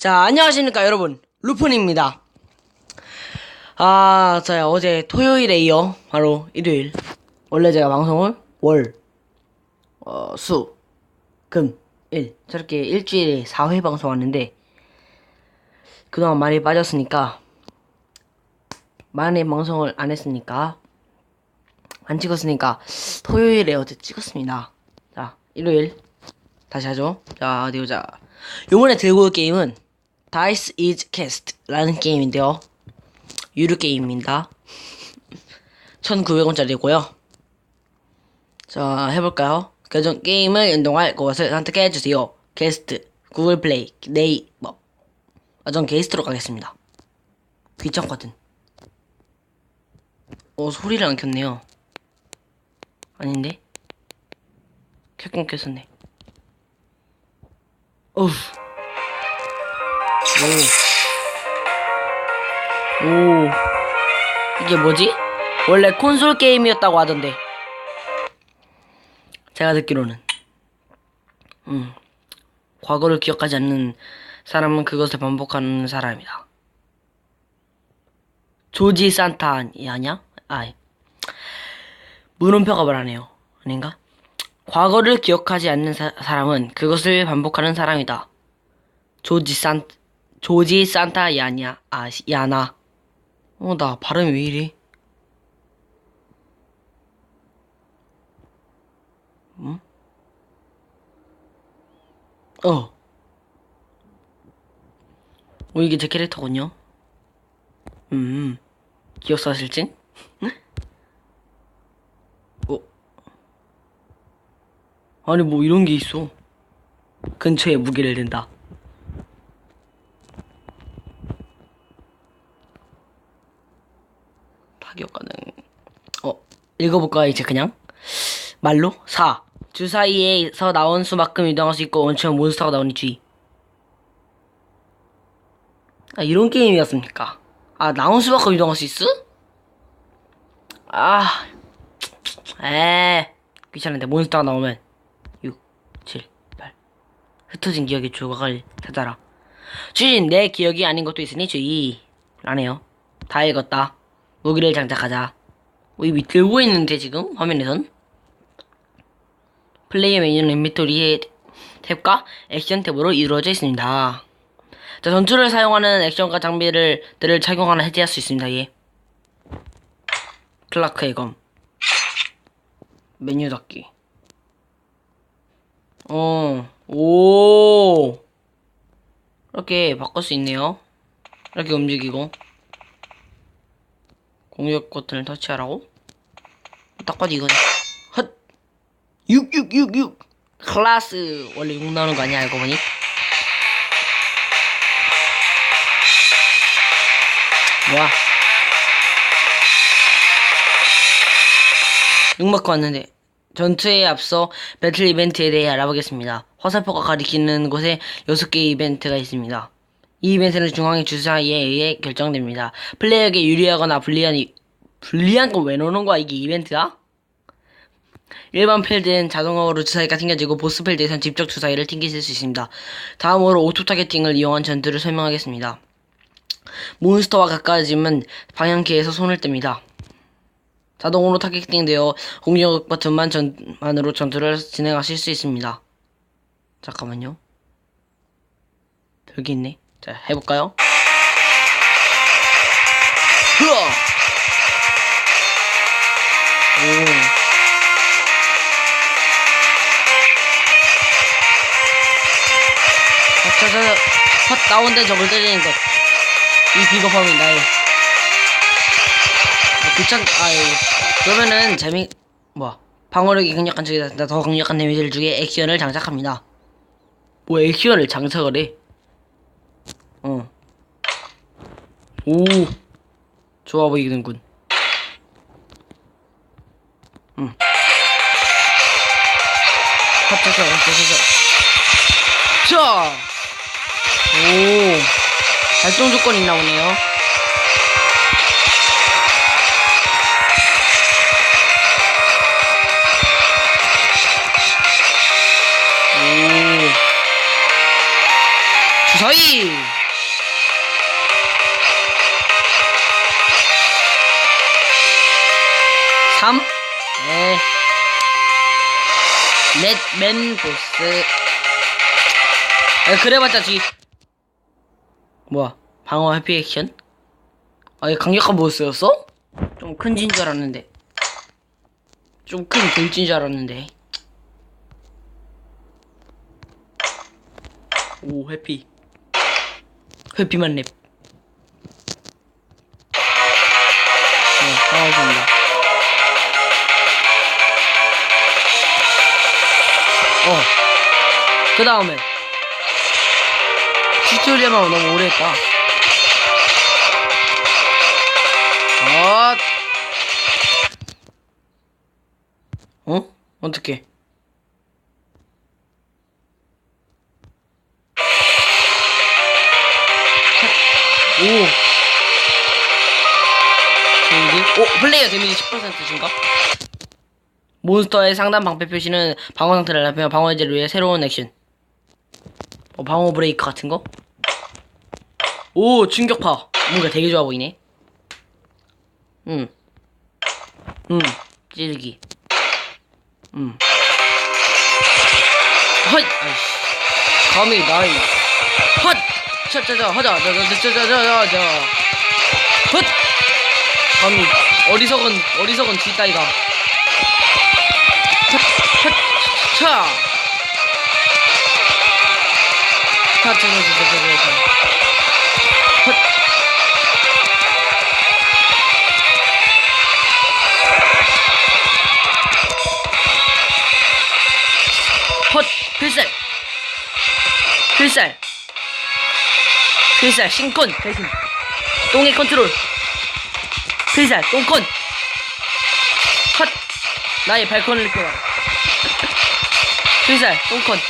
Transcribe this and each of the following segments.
자, 안녕하십니까, 여러분. 루폰입니다. 아, 자, 어제 토요일에 이어, 바로 일요일. 원래 제가 방송을 월, 어, 수, 금, 일. 저렇게 일주일에 4회 방송하는데, 그동안 많이 빠졌으니까, 많이 방송을 안 했으니까, 안 찍었으니까, 토요일에 어제 찍었습니다. 자, 일요일. 다시 하죠. 자, 어디 보자. 요번에 들고 올 게임은 Dice is Cast라는 게임인데요. 유료 게임입니다. 1,900원짜리고요. 자, 해볼까요? 그전 게임을 연동할 것을 선택해주세요. 게스트, 구글 플레이, 네이버. 아, 전 게스트로 가겠습니다. 귀찮거든. 어, 소리를 안 켰네요. 아닌데? 켰긴 켰었네. 어우. 오. 오. 이게 뭐지? 원래 콘솔 게임이었다고 하던데. 제가 듣기로는. 음. 과거를 기억하지 않는 사람은 그것을 반복하는 사람이다. 조지 산타이 아니야? 아. 물음표가 말하네요. 아닌가? 과거를 기억하지 않는 사, 사람은 그것을 반복하는 사람이다. 조지 산 조지 산타 야냐 아 야나 어 나 발음이 왜 이래? 응? 어. 어 이게 제 캐릭터군요. 음. 기억사실증? 어. 아니 뭐 이런 게 있어. 근처에 무게를 댄다. 가능. 어, 읽어볼까, 이제 그냥? 말로? 4. 주사위에서 나온 수만큼 이동할 수 있고, 원체는 몬스터가 나오니 주의. 아, 이런 게임이었습니까? 아, 나온 수만큼 이동할 수 있어? 아, 에 귀찮은데, 몬스터가 나오면, 6, 7, 8. 흩어진 기억의 조각을 찾아라. 주인, 내 기억이 아닌 것도 있으니 주의. 라네요. 다 읽었다. 무기를 장착하자. 뭐 이미 들고 있는데 지금 화면에선 플레이어 메뉴는 인벤토리의 탭과 액션 탭으로 이루어져 있습니다. 자, 전투를 사용하는 액션과 장비를 들을 착용하나 해제할 수 있습니다. 예. 클라크의 검. 메뉴 닫기. 어, 오. 이렇게 바꿀 수 있네요. 이렇게 움직이고. 공격 버튼을 터치하라고? 딱 봐도 이건 헛! 6666 클라스 원래 6 나오는 거 아니야 알고 보니? 뭐야 6마크 왔는데 전투에 앞서 배틀 이벤트에 대해 알아보겠습니다. 화살표가 가리키는 곳에 6개의 이벤트가 있습니다. 이 이벤트는 중앙의 주사위에 의해 결정됩니다. 플레이어에게 유리하거나 불리한, 이- 불리한 거왜 넣는 거야? 이게 이벤트야? 일반 필드엔 자동으로 주사위가 튕겨지고 보스 필드에선 직접 주사위를 튕기실 수 있습니다. 다음으로 오토 타겟팅을 이용한 전투를 설명하겠습니다. 몬스터와 가까워지면 방향키에서 손을 뗍니다. 자동으로 타겟팅되어 공격 버튼만 전만으로 전투를 진행하실 수 있습니다. 잠깐만요. 여기 있네. 자, 해볼까요? 흐어! 오. 자, 헛 나온데 적을 때리는 것. 이 비겁함이 나의. 아, 귀찮, 아이. 그러면은 재미, 뭐야. 방어력이 강력한 적이다. 더 강력한 데미지를 주게 액션을 장착합니다. 뭐 액션을 장착을 해? 어. 오. 좋아 보이는군. 응. 합쳐서, 합쳐서. 자! 오. 발동 조건이 나오네요. 오. 주사위! 삼 네. 넷맨 보스. 아, 그래봤자 지. 뭐야? 방어 해피 액션? 아, 이 강력한 보스였어? 좀 큰 진 줄 알았는데. 좀 큰 돌진 줄 알았는데. 오, 해피. 해피만 랩. 네, 방어입니다. 어. 그 다음에. 튜토리얼만 너무 오래 했다. 아. 어? 어떻게? 오. 데미지? 오, 플레이어 데미지 10% 증가? 몬스터의 상단 방패 표시는 방어 상태를 낮추며 방어 해제를 위해 새로운 액션. 어, 방어 브레이크 같은 거? 오, 충격파. 뭔가 되게 좋아 보이네. 응. 응. 찌르기. 응. 헛! 아이씨. 감히 나이. 헛! 차차자, 하자, 자자자자자자자. 헛! 감히 어리석은, 어리석은 쥐따이가. 헛! 헛! 차! 차, 차, 차, 차, 차, 차, 차. 헛! 헛! 필살! 필살! 필살, 신콘! 대신. 똥의 컨트롤! 필살, 똥콘! 헛! 나의 발콘을 느껴라. 필살, 똥콘!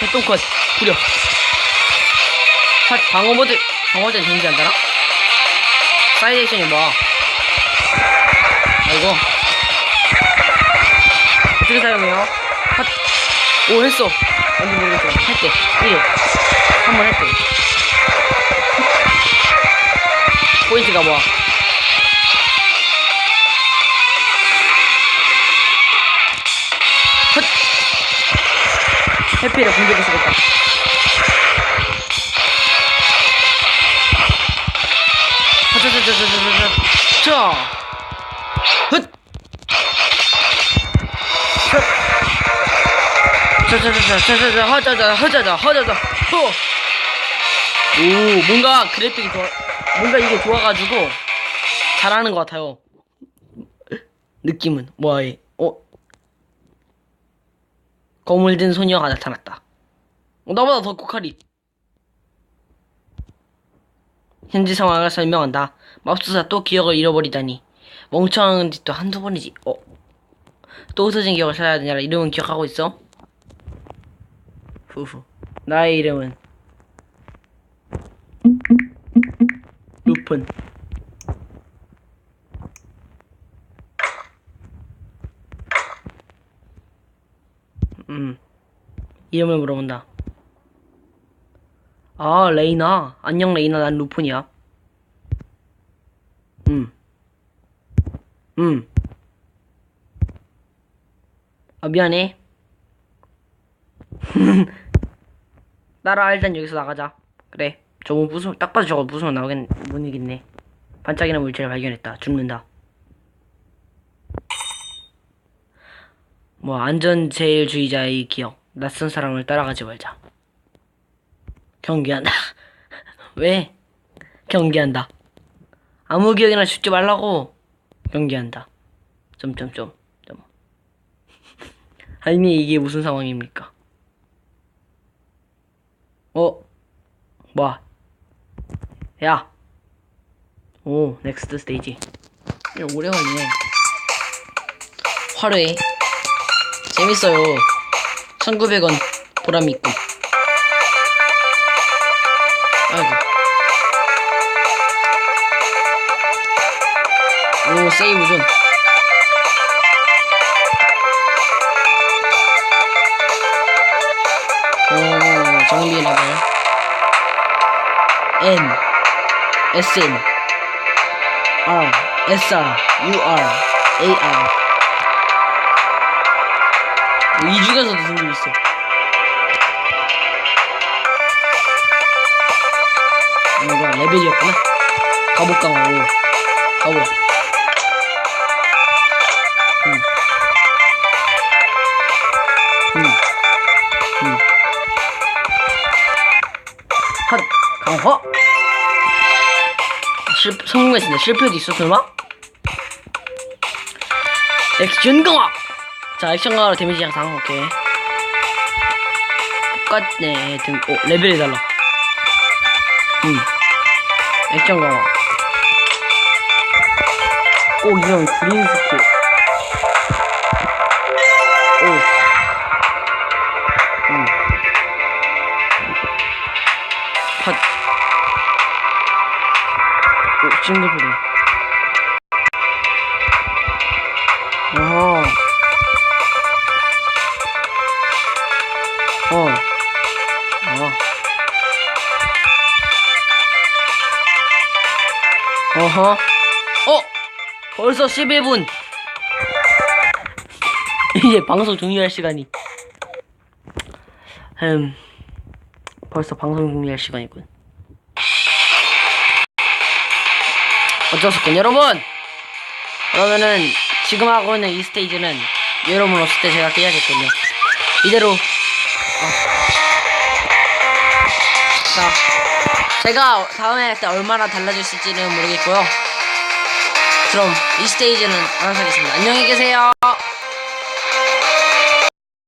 개똥콘! 부려! 헛! 방어 모드! 방어 모드는 데미지 안 달아? 사이드 액션이 뭐야? 아이고. 어떻게 사용해요? 헛! 오 했어 뭔지 모르겠어 할게 1일 한번 할게 포인트가 뭐야 헛 헛! 자자자자자자자 하자자 하자자 호. 오 뭔가 그래픽이 좋아 뭔가 이게 좋아가지고 잘하는 것 같아요 느낌은 뭐야 어 거물 든 소녀가 나타났다 어, 나보다 더 코카리 현재 상황을 설명한다 맙소사 또 기억을 잃어버리다니 멍청한 짓도 한두 번이지 어? 또 없어진 기억을 찾아야 되냐 이름은 기억하고 있어? 후후. 나의 이름은 루픈. 음. 이름을 물어본다. 아, 레이나. 안녕, 레이나. 난 루픈이야. 음. 음. 아, 미안해. 따라 일단 여기서 나가자. 그래. 저거 무슨 딱 봐도 저거 무슨 나오겠 문이겠네. 반짝이는 물체를 발견했다. 죽는다. 뭐 안전 제일주의자의 기억. 낯선 사람을 따라가지 말자. 경계한다. 왜? 경계한다. 아무 기억이나 죽지 말라고. 경계한다. 점점점. 점. 아니 이게 무슨 상황입니까? 어? 뭐야? 야! 오, 넥스트 스테이지. 오래 걸리네. 화려해. 재밌어요. 1900원 보람이 있고. 아이고. 오, 세이브 존. 오, 정리 레벨. N S N R S R U R A R 뭐 이 중에서도 승부 있어. 이거 레벨이었구나. 가복 강화 5. 가복. 응. 강화. 실 성공했습니다. 실패도 설마? 액션 강화. 자 액션 강화로 데미지 향상 오케이. 똑같네 등. 오 레벨이 달라. 음. 액션 강화. 오, 이런 그린 스킬. 오. 음. 핫. 오, 싱글플레이. 어. 어. 어허. 어! 벌써 11분. 이제 방송 종료할 시간이. 음. 벌써 방송 종료할 시간이군. 어쩔 수 없군. 여러분! 그러면은, 지금 하고 있는 이 스테이지는 여러분 없을 때 제가 깨야겠군요. 이대로. 어. 자. 제가 다음에 할때 얼마나 달라졌을지는 모르겠고요. 그럼 이 스테이지는 안 하겠습니다. 안녕히 계세요.